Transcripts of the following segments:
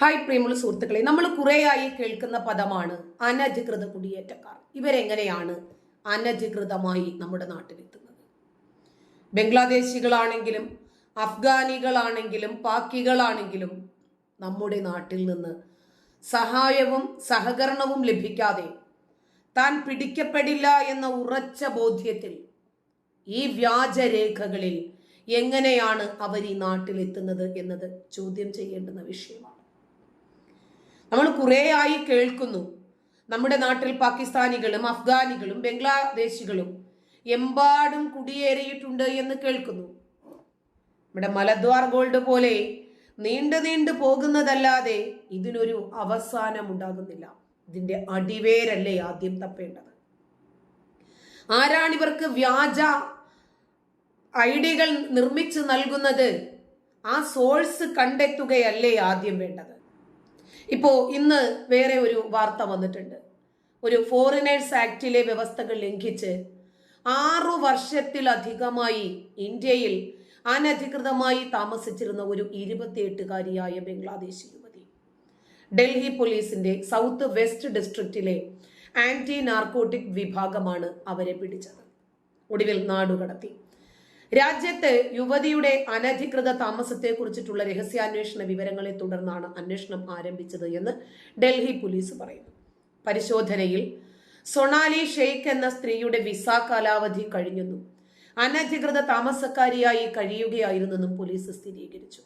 Hi പ്രിയമുള്ള സുഹൃത്തുക്കളെ നമ്മൾ കുറേയായി കേൾക്കുന്ന പദമാണ് അനധികൃത കുടിയേറ്റക്കാർ. ഇവരെങ്ങനെയാണ് അനധികൃതമായി നമ്മുടെ നാട്ടിലെത്തുന്നത്? ബംഗ്ലാദേശികളാണെങ്കിലും അഫ്ഗാനികളാണെങ്കിലും പാക്കികളാണെങ്കിലും നമ്മുടെ നാട്ടിൽ നിന്ന് സഹായവും സഹകരണവും ലഭിക്കാതെ താൻ പിടിക്കപ്പെടില്ല എന്ന ഉറച്ച ബോധ്യത്തിൽ ഈ വ്യാജരേഖകളിൽ എങ്ങനെയാണ് അവർ ഈ നാട്ടിലെത്തുന്നത് എന്നത് ചോദ്യം ചെയ്യേണ്ടുന്ന വിഷയമാണ്. നമ്മൾ കുറേയായി കേൾക്കുന്നു. നമ്മുടെ നാട്ടിൽ പാകിസ്ഥാനികളും അഫ്ഗാനികളും ബംഗ്ലാദേശികളും എമ്പാടും കുടിയേറിയിട്ടുണ്ട് എന്ന് കേൾക്കുന്നു. നമ്മുടെ മലദ്വാർ ഗോൾഡ് പോലെ നീണ്ടു നീണ്ടു പോകുന്നതല്ലാതെ ഇതിനൊരു അവസാനം ഉണ്ടാകുന്നില്ല ഇതിന്റെ അടിവേരല്ലേ ആദ്യം തപ്പേണ്ടത്? ആരാണിവർക്ക് വ്യാജ ഐഡികൾ നിർമ്മിച്ചു നൽകുന്നത്? ആ സോഴ്സ് കണ്ടെത്തുകയല്ലേ ആദ്യം വേണ്ടത്? ഇപ്പോ ഇന്ന് വേറെ ഒരു വാർത്ത വന്നിട്ടുണ്ട്. ഒരു ഫോറിനേഴ്സ് ആക്ടിലെ വ്യവസ്ഥകൾ ലംഘിച്ച് ആറു വർഷത്തിലധികമായി ഇന്ത്യയിൽ അനധികൃതമായി താമസിച്ചിരുന്ന ഒരു ഇരുപത്തിയെട്ടുകാരിയായ ബംഗ്ലാദേശി യുവതി. ഡൽഹി പോലീസിന്റെ സൗത്ത് വെസ്റ്റ് ഡിസ്ട്രിക്റ്റിലെ ആന്റി നാർക്കോട്ടിക് വിഭാഗമാണ് അവരെ പിടിച്ചത്. ഒടുവിൽ നാടുകടത്തി. രാജ്യത്ത് യുവതിയുടെ അനധികൃത താമസത്തെ കുറിച്ചിട്ടുള്ള രഹസ്യാന്വേഷണ വിവരങ്ങളെ തുടർന്നാണ് അന്വേഷണം ആരംഭിച്ചത് എന്ന് ഡൽഹി പോലീസ് പറയുന്നു. പരിശോധനയിൽ സൊണാലി ഷെയ്ഖ് എന്ന സ്ത്രീയുടെ വിസ കാലാവധി കഴിഞ്ഞെന്നും അനധികൃത താമസക്കാരിയായി കഴിയുകയായിരുന്നെന്നും പോലീസ് സ്ഥിരീകരിച്ചു.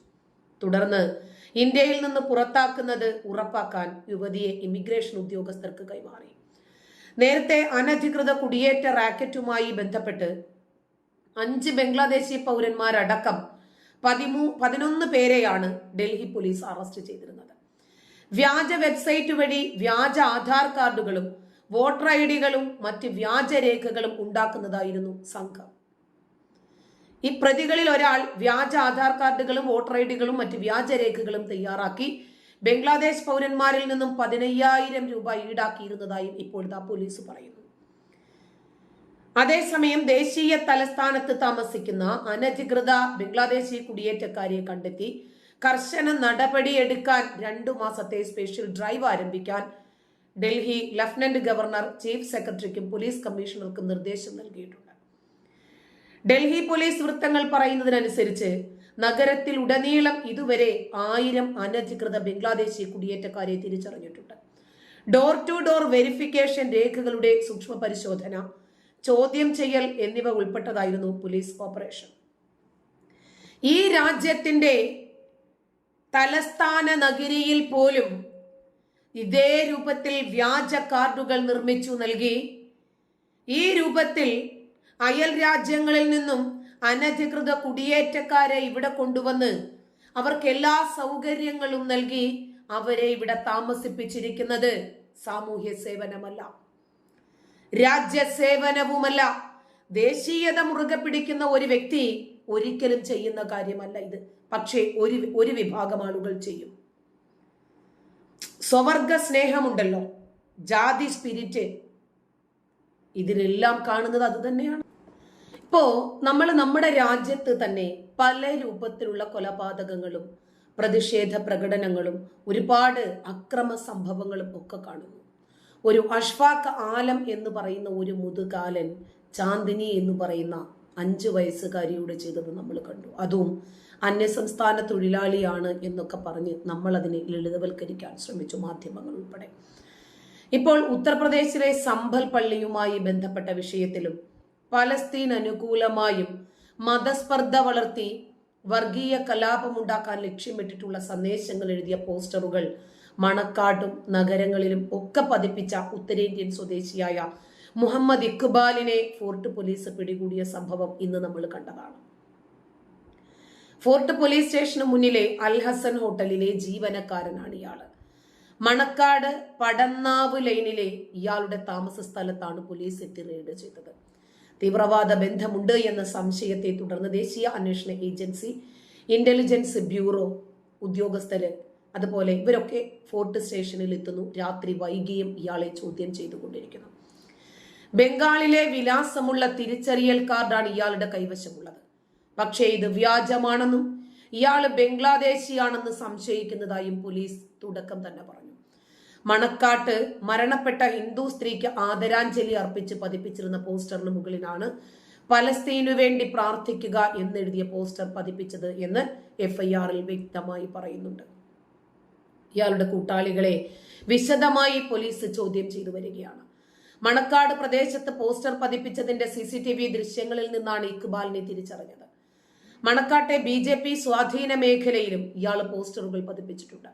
തുടർന്ന് ഇന്ത്യയിൽ നിന്ന് പുറത്താക്കുന്നത് ഉറപ്പാക്കാൻ യുവതിയെ ഇമിഗ്രേഷൻ ഉദ്യോഗസ്ഥർക്ക് കൈമാറി. നേരത്തെ അനധികൃത കുടിയേറ്റ റാക്കറ്റുമായി ബന്ധപ്പെട്ട് അഞ്ച് ബംഗ്ലാദേശി പൗരന്മാരടക്കം പതിമൂ പതിനൊന്ന് പേരെയാണ് ഡൽഹി പോലീസ് അറസ്റ്റ് ചെയ്തിരുന്നത്. വ്യാജ വെബ്സൈറ്റ് വഴി വ്യാജ ആധാർ കാർഡുകളും വോട്ടർ ഐ ഡികളും മറ്റ് വ്യാജരേഖകളും ഉണ്ടാക്കുന്നതായിരുന്നു സംഘം. ഈ പ്രതികളിൽ ഒരാൾ വ്യാജ ആധാർ കാർഡുകളും വോട്ടർ ഐ ഡികളും മറ്റ് വ്യാജരേഖകളും തയ്യാറാക്കി ബംഗ്ലാദേശ് പൗരന്മാരിൽ നിന്നും പതിനയ്യായിരം രൂപ ഈടാക്കിയിരുന്നതായും ഇപ്പോഴത്തെ പോലീസ് പറയുന്നു. അതേസമയം ദേശീയ തലസ്ഥാനത്ത് താമസിക്കുന്ന അനധികൃത ബംഗ്ലാദേശി കുടിയേറ്റക്കാരെ കണ്ടെത്തി. കർശന നടപടിയെടുക്കാൻ രണ്ടു മാസത്തെ സ്പെഷ്യൽ ഡ്രൈവ് ആരംഭിക്കാൻ ഡൽഹി ലഫ്റ്റനന്റ് ഗവർണർ ചീഫ് സെക്രട്ടറിക്കും പോലീസ് കമ്മീഷണർക്കും നിർദ്ദേശം നൽകിയിട്ടുണ്ട്. ഡൽഹി പോലീസ് വൃത്തങ്ങൾ പറയുന്നതിനനുസരിച്ച് നഗരത്തിൽ ഉടനീളം ഇതുവരെ ആയിരം അനധികൃത ബംഗ്ലാദേശി കുടിയേറ്റക്കാരെ തിരിച്ചറിഞ്ഞിട്ടുണ്ട്. ഡോർ ടു ഡോർ വെരിഫിക്കേഷൻ രേഖകളുടെ സൂക്ഷ്മ പരിശോധന ചോദ്യം ചെയ്യൽ എന്നിവ ഉൾപ്പെട്ടതായിരുന്നു പോലീസ് ഓപ്പറേഷൻ ഈ രാജ്യത്തിന്റെ തലസ്ഥാന നഗരിയിൽ പോലും ഇതേ രൂപത്തിൽ വ്യാജ കാർഡുകൾ നിർമ്മിച്ചു നൽകി. ഈ രൂപത്തിൽ അയൽ രാജ്യങ്ങളിൽ നിന്നും അനധികൃത കുടിയേറ്റക്കാരെ ഇവിടെ കൊണ്ടുവന്ന് അവർക്ക് എല്ലാ സൗകര്യങ്ങളും നൽകി അവരെ ഇവിടെ താമസിപ്പിച്ചിരിക്കുന്നത് സാമൂഹ്യ സേവനമല്ല. രാജ്യസേവനവുമല്ല. ദേശീയത മുറുകെ പിടിക്കുന്ന ഒരു വ്യക്തി ഒരിക്കലും ചെയ്യുന്ന കാര്യമല്ല ഇത്. പക്ഷേ ഒരു ഒരു വിഭാഗം ആളുകൾ ചെയ്യും. സ്വവർഗ സ്നേഹമുണ്ടല്ലോ. ജാതി സ്പിരിറ്റ്. ഇതിലെല്ലാം കാണുന്നത് അത് തന്നെയാണ്. ഇപ്പോ നമ്മൾ നമ്മുടെ രാജ്യത്ത് തന്നെ പല രൂപത്തിലുള്ള കൊലപാതകങ്ങളും പ്രതിഷേധ പ്രകടനങ്ങളും ഒരുപാട് അക്രമ സംഭവങ്ങളും ഒക്കെ കാണുന്നു. ഒരു അഷ്ഫാഖ് ആലം എന്ന് പറയുന്ന ഒരു മുതുകാലൻ ചാന്ദിനി എന്ന് പറയുന്ന അഞ്ച് വയസ്സുകാരിയോട് ചെയ്തത് നമ്മൾ കണ്ടു. അതും അന്യസംസ്ഥാന തൊഴിലാളിയാണ് എന്നൊക്കെ പറഞ്ഞ് നമ്മൾ അതിനെ ലളിതവൽക്കരിക്കാൻ ശ്രമിച്ചു മാധ്യമങ്ങൾ ഉൾപ്പെടെ. ഇപ്പോൾ ഉത്തർപ്രദേശിലെ സംഭൽ പള്ളിയുമായി ബന്ധപ്പെട്ട വിഷയത്തിലും പലസ്തീൻ അനുകൂലമായും മതസ്പർദ്ധ വളർത്തി വർഗീയ കലാപമുണ്ടാക്കാൻ ലക്ഷ്യമിട്ടിട്ടുള്ള സന്ദേശങ്ങൾ എഴുതിയ പോസ്റ്ററുകൾ മണക്കാട്ടും നഗരങ്ങളിലും ഒക്കെ പതിപ്പിച്ച ഉത്തരേന്ത്യൻ സ്വദേശിയായ മുഹമ്മദ് ഇക്ബാലിനെ ഫോർട്ട് പോലീസ് പിടികൂടിയ സംഭവം ഇന്ന് നമ്മൾ കണ്ടതാണ്. ഫോർട്ട് പോലീസ് സ്റ്റേഷന് മുന്നിലെ അൽ ഹസൻ ഹോട്ടലിലെ ജീവനക്കാരനാണ് ഇയാൾ മണക്കാട് പടന്നാവ് ലൈനിലെ ഇയാളുടെ താമസ സ്ഥലത്താണ് പോലീസ് എത്തി റെയ്ഡ് ചെയ്തത്. തീവ്രവാദ ബന്ധമുണ്ട് എന്ന സംശയത്തെ തുടർന്ന് ദേശീയ അന്വേഷണ ഏജൻസി ഇന്റലിജൻസ് ബ്യൂറോ ഉദ്യോഗസ്ഥര് അതുപോലെ ഇവരൊക്കെ ഫോർട്ട് സ്റ്റേഷനിൽ എത്തുന്നു രാത്രി വൈകിയും ഇയാളെ ചോദ്യം ചെയ്തുകൊണ്ടിരിക്കുന്നു. ബംഗാളിലെ വിലാസമുള്ള തിരിച്ചറിയൽ കാർഡാണ് ഇയാളുടെ കൈവശമുള്ളത്. പക്ഷേ ഇത് വ്യാജമാണെന്നും ഇയാൾ ബംഗ്ലാദേശിയാണെന്ന് സംശയിക്കുന്നതായും പോലീസ് തുടക്കം തന്നെ പറഞ്ഞു. മണക്കാട്ട് മരണപ്പെട്ട ഹിന്ദു സ്ത്രീക്ക് ആദരാഞ്ജലി അർപ്പിച്ച് പതിപ്പിച്ചിരുന്ന പോസ്റ്ററിന് മുകളിലാണ് പലസ്തീനു വേണ്ടി പ്രാർത്ഥിക്കുക എന്നെഴുതിയ പോസ്റ്റർ പതിപ്പിച്ചത് എന്ന് എഫ്ഐആറിൽ വ്യക്തമായി പറയുന്നുണ്ട്. ഇയാളുടെ കൂട്ടാളികളെ വിശദമായി പോലീസ് ചോദ്യം ചെയ്തു വരികയാണ്. മണക്കാട് പ്രദേശത്ത് പോസ്റ്റർ പതിപ്പിച്ചതിന്റെ സി സി ടി വി ദൃശ്യങ്ങളിൽ നിന്നാണ് ഇക്ബാലിനെ തിരിച്ചറിഞ്ഞത്. മണക്കാട്ടെ ബി ജെ പി സ്വാധീന മേഖലയിലും ഇയാൾ പോസ്റ്ററുകൾ പതിപ്പിച്ചിട്ടുണ്ട്.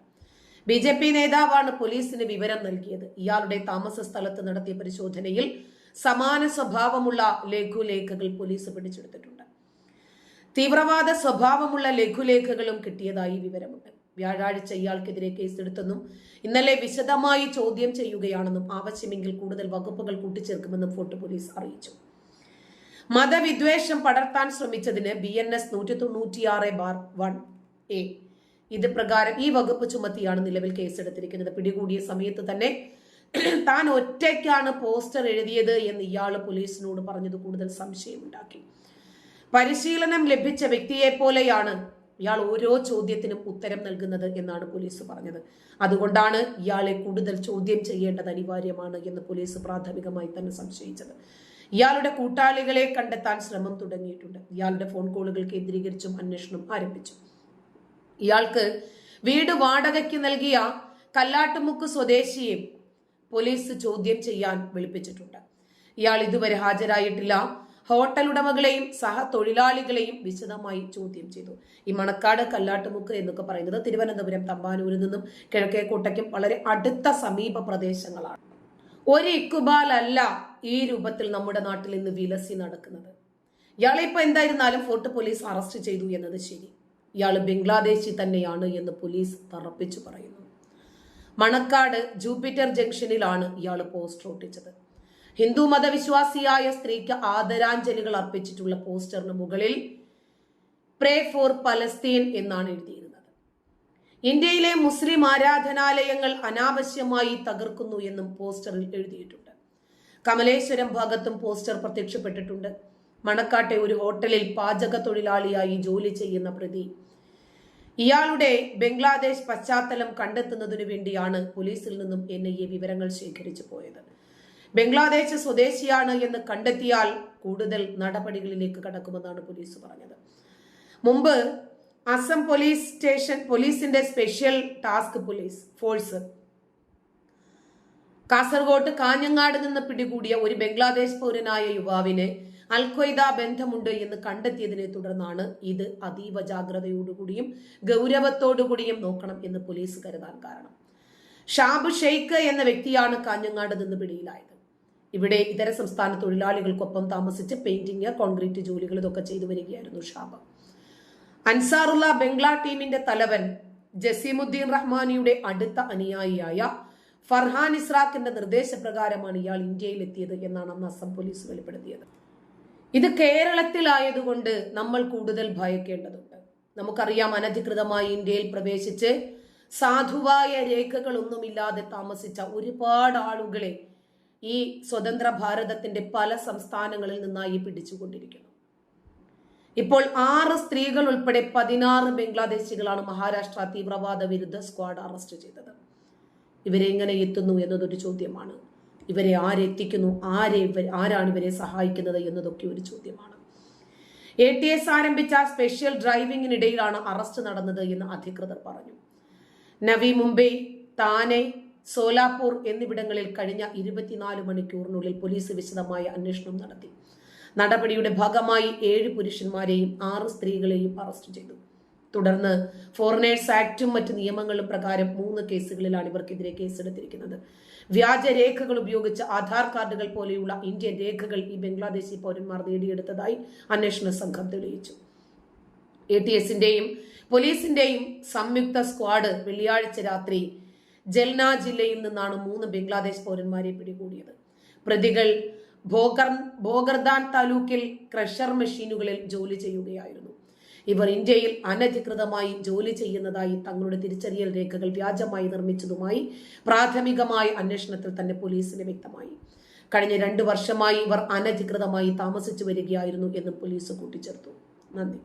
ബി ജെ പി നേതാവാണ് പോലീസിന് വിവരം നൽകിയത്. ഇയാളുടെ താമസ സ്ഥലത്ത് നടത്തിയ പരിശോധനയിൽ സമാന സ്വഭാവമുള്ള ലഘുലേഖകൾ പോലീസ് പിടിച്ചെടുത്തിട്ടുണ്ട്. തീവ്രവാദ സ്വഭാവമുള്ള ലഘുലേഖകളും കിട്ടിയതായി വിവരമുണ്ട്. വ്യാഴാഴ്ച ഇയാൾക്കെതിരെ കേസെടുത്തെന്നും ഇന്നലെ വിശദമായി ചോദ്യം ചെയ്യുകയാണെന്നും ആവശ്യമെങ്കിൽ കൂടുതൽ വകുപ്പുകൾ കൂട്ടിച്ചേർക്കുമെന്നും ഫോർട്ട് പോലീസ് അറിയിച്ചു. മതവിദ്വേഷം പടർത്താൻ ശ്രമിച്ചതിന് ബി എൻ എസ് നൂറ്റി തൊണ്ണൂറ്റിയാറ് ബാർ വൺ എ. ഇത് പ്രകാരം ഈ വകുപ്പ് ചുമത്തിയാണ് നിലവിൽ കേസെടുത്തിരിക്കുന്നത്. പിടികൂടിയ സമയത്ത് തന്നെ താൻ ഒറ്റയ്ക്കാണ് പോസ്റ്റർ എഴുതിയത് എന്ന് ഇയാൾ പോലീസിനോട് പറഞ്ഞത് കൂടുതൽ സംശയമുണ്ടാക്കി. പരിശീലനം ലഭിച്ച വ്യക്തിയെ പോലെയാണ് ഇയാൾ ഓരോ ചോദ്യത്തിനും ഉത്തരം നൽകുന്നത് എന്നാണ് പോലീസ് പറഞ്ഞത്. അതുകൊണ്ടാണ് ഇയാളെ കൂടുതൽ ചോദ്യം ചെയ്യേണ്ടത് അനിവാര്യമാണ് എന്ന് പോലീസ് പ്രാഥമികമായി തന്നെ സംശയിച്ചത്. ഇയാളുടെ കൂട്ടാളികളെ കണ്ടെത്താൻ ശ്രമം തുടങ്ങിയിട്ടുണ്ട്. ഇയാളുടെ ഫോൺ കോളുകൾ കേന്ദ്രീകരിച്ചും അന്വേഷണം ആരംഭിച്ചു. ഇയാൾക്ക് വീട് വാടകയ്ക്ക് നൽകിയ കല്ലാട്ടുമുക്ക് സ്വദേശിയെ പോലീസ് ചോദ്യം ചെയ്യാൻ വിളിപ്പിച്ചിട്ടുണ്ട്. ഇയാൾ ഇതുവരെ ഹാജരായിട്ടില്ല. ഹോട്ടൽ ഉടമകളെയും സഹ തൊഴിലാളികളെയും വിശദമായി ചോദ്യം ചെയ്തു. ഈ മണക്കാട് കല്ലാട്ടുമുക്ക് എന്നൊക്കെ പറയുന്നത് തിരുവനന്തപുരം തമ്പാനൂരിൽ നിന്നും കിഴക്കേക്കോട്ടയ്ക്കും വളരെ അടുത്ത സമീപ പ്രദേശങ്ങളാണ്. ഒരു ഇക്കുബാൽ അല്ല ഈ രൂപത്തിൽ നമ്മുടെ നാട്ടിൽ ഇന്ന് വിലസി നടക്കുന്നത്. ഇയാളെ ഇപ്പൊ എന്തായിരുന്നാലും ഫോർട്ട് പോലീസ് അറസ്റ്റ് ചെയ്തു എന്നത് ശരി. ഇയാൾ ബംഗ്ലാദേശി തന്നെയാണ് എന്ന് പോലീസ് തറപ്പിച്ചു പറയുന്നു. മണക്കാട് ജൂപ്പിറ്റർ ജംഗ്ഷനിലാണ് ഇയാൾ പോസ്റ്റർ ഒട്ടിച്ചത്. ഹിന്ദു മതവിശ്വാസിയായ സ്ത്രീക്ക് ആദരാഞ്ജലികൾ അർപ്പിച്ചിട്ടുള്ള പോസ്റ്ററിന് മുകളിൽ പ്രേ ഫോർ പലസ്തീൻ എന്നാണ് എഴുതിയിരുന്നത്. ഇന്ത്യയിലെ മുസ്ലിം ആരാധനാലയങ്ങൾ അനാവശ്യമായി തകർക്കുന്നു എന്നും പോസ്റ്ററിൽ എഴുതിയിട്ടുണ്ട്. കമലേശ്വരം ഭാഗത്തും പോസ്റ്റർ പ്രത്യക്ഷപ്പെട്ടിട്ടുണ്ട്. മണക്കാട്ടെ ഒരു ഹോട്ടലിൽ പാചക തൊഴിലാളിയായി ജോലി ചെയ്യുന്ന പ്രതി. ഇയാളുടെ ബംഗ്ലാദേശ് പശ്ചാത്തലം കണ്ടെത്തുന്നതിനു വേണ്ടിയാണ് പോലീസിൽ നിന്നും എൻ ഐ എ വിവരങ്ങൾ ശേഖരിച്ചു പോയത്. ബംഗ്ലാദേശ് സ്വദേശിയാണ് എന്ന് കണ്ടെത്തിയാൽ കൂടുതൽ നടപടികളിലേക്ക് കടക്കുമെന്നാണ് പോലീസ് പറഞ്ഞത്. മുമ്പ് അസം പോലീസ് സ്റ്റേഷൻ പോലീസിന്റെ സ്പെഷ്യൽ ടാസ്ക് പോലീസ് ഫോഴ്സ്. കാസർഗോട്ട് കാഞ്ഞങ്ങാട് നിന്ന് പിടികൂടിയ ഒരു ബംഗ്ലാദേശ് പൗരനായ യുവാവിനെ അൽഖ്വയ്ദ ബന്ധമുണ്ട് എന്ന് കണ്ടെത്തിയതിനെ തുടർന്നാണ് ഇത് അതീവ ജാഗ്രതയോടുകൂടിയും ഗൗരവത്തോടുകൂടിയും നോക്കണം എന്ന് പോലീസ് കരുതാൻ കാരണം. ഷാബ് ഷെയ്ഖ് എന്ന വ്യക്തിയാണ് കാഞ്ഞങ്ങാട് നിന്ന് പിടിയിലായത്. ഇവിടെ ഇതര സംസ്ഥാന തൊഴിലാളികൾക്കൊപ്പം താമസിച്ച് പെയിന്റിങ് കോൺക്രീറ്റ് ജോലികൾ ഇതൊക്കെ ചെയ്തു വരികയായിരുന്നു ഷാബ്. അൻസാറുള്ള ബംഗ്ലാ ടീമിന്റെ തലവൻ ജസീമുദ്ദീൻ റഹ്മാനിയുടെ അടുത്ത അനുയായിയായ ഫർഹാൻ ഇസ്രാഖിന്റെ നിർദ്ദേശപ്രകാരമാണ് ഇയാൾ ഇന്ത്യയിൽ എത്തിയത് എന്നാണ് അന്ന് അസം പോലീസ് വെളിപ്പെടുത്തിയത്. ഇത് കേരളത്തിലായതുകൊണ്ട് നമ്മൾ കൂടുതൽ ഭയക്കേണ്ടതുണ്ട്. നമുക്കറിയാം അനധികൃതമായി ഇന്ത്യയിൽ പ്രവേശിച്ച് സാധുവായ രേഖകളൊന്നുമില്ലാതെ താമസിച്ച ഒരുപാട് ആളുകളെ ഈ സ്വതന്ത്ര ഭാരതത്തിന്റെ പല സംസ്ഥാനങ്ങളിൽ നിന്നായി പിടിച്ചുകൊണ്ടിരിക്കുന്നു. ഇപ്പോൾ ആറ് സ്ത്രീകൾ ഉൾപ്പെടെ പതിനാറ് ബംഗ്ലാദേശികളാണ് മഹാരാഷ്ട്ര തീവ്രവാദ വിരുദ്ധ സ്ക്വാഡ് അറസ്റ്റ് ചെയ്തത്. ഇവരെ എങ്ങനെ എത്തുന്നു എന്നതൊരു ചോദ്യമാണ്. ഇവരെ ആരെത്തിക്കുന്നു ആരെ ഇവർ ആരാണ് ഇവരെ സഹായിക്കുന്നത് എന്നതൊക്കെ ഒരു ചോദ്യമാണ്. എ ടി എസ് ആരംഭിച്ച സ്പെഷ്യൽ ഡ്രൈവിംഗിനിടയിലാണ് അറസ്റ്റ് നടന്നത് എന്ന് അധികൃതർ പറഞ്ഞു. നവി മുംബൈ താനെ സോലാപൂർ എന്നിവിടങ്ങളിൽ കഴിഞ്ഞ ഇരുപത്തിനാല് മണിക്കൂറിനുള്ളിൽ പോലീസ് വിശദമായ അന്വേഷണം നടത്തി. നടപടിയുടെ ഭാഗമായി ഏഴ് പുരുഷന്മാരെയും ആറ് സ്ത്രീകളെയും അറസ്റ്റ് ചെയ്തു. തുടർന്ന് ഫോറിനേഴ്സ് ആക്ടും മറ്റ് നിയമങ്ങളും പ്രകാരം മൂന്ന് കേസുകളിലാണ് ഇവർക്കെതിരെ കേസെടുത്തിരിക്കുന്നത്. വ്യാജരേഖകൾ ഉപയോഗിച്ച് ആധാർ കാർഡുകൾ പോലെയുള്ള ഇന്ത്യൻ രേഖകൾ ഈ ബംഗ്ലാദേശി പൗരന്മാർ നേടിയെടുത്തതായി അന്വേഷണ സംഘം തെളിയിച്ചു. എ ടി എസിന്റെയും പോലീസിന്റെയും സംയുക്ത സ്ക്വാഡ് വെള്ളിയാഴ്ച രാത്രി ജൽന ജില്ലയിൽ നിന്നാണ് മൂന്ന് ബംഗ്ലാദേശ് പൗരന്മാരെ പിടികൂടിയത്. പ്രതികൾ ഭോഗർ ഭോഗർദാൻ താലൂക്കിൽ ക്രഷർ മെഷീനുകളിൽ ജോലി ചെയ്യുകയായിരുന്നു. ഇവർ ഇന്ത്യയിൽ അനധികൃതമായി ജോലി ചെയ്യുന്നതായി തങ്ങളുടെ തിരിച്ചറിയൽ രേഖകൾ വ്യാജമായി നിർമ്മിച്ചതുമായി പ്രാഥമികമായ അന്വേഷണത്തിൽ തന്നെ പോലീസിന് വ്യക്തമായി. കഴിഞ്ഞ രണ്ടു വർഷമായി ഇവർ അനധികൃതമായി താമസിച്ചു വരികയായിരുന്നു എന്ന് പോലീസ് കൂട്ടിച്ചേർത്തു. നന്ദി.